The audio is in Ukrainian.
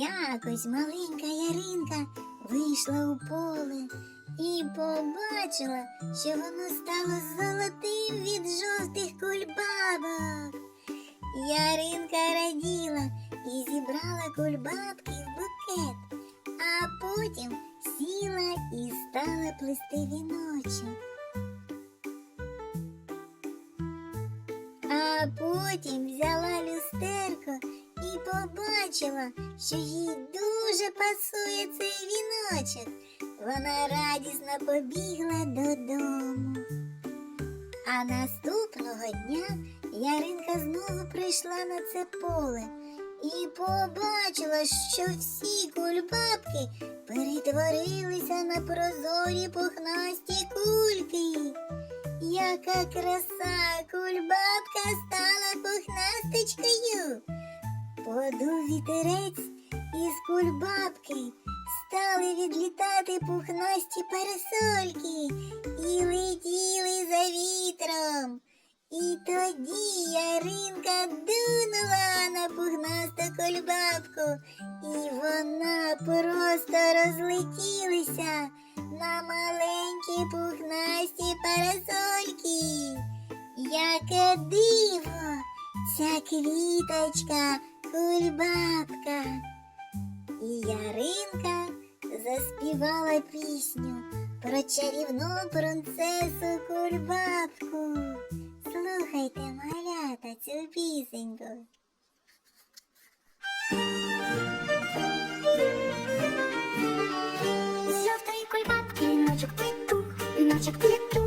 Якось маленька Яринка вийшла у поле і побачила, що воно стало золотим від жовтих кульбабок. Яринка раділа і зібрала кульбабки в букет, а потім сіла і стала плести віночок. А потім взяла люстерко і побачила, що їй дуже пасує цей віночок. Вона радісно побігла додому. А наступного дня Яринка знову прийшла на це поле і побачила, що всі кульбабки перетворилися на прозорі пухнасті кульки. Яка краса! Кульбабка стала кульбабки стали відлітати пухнасті парасольки і летіли за вітром. І тоді Яринка дунула на пухнасту кульбабку, і вона просто розлетілася на маленькі пухнасті парасольки. Яке диво! Ця квіточка кульбабка. І Яринка заспівала пісню про чарівну принцесу кульбабку. Слухайте, малята, цю пісеньку. З кульбабки віночок плету, віночок плету,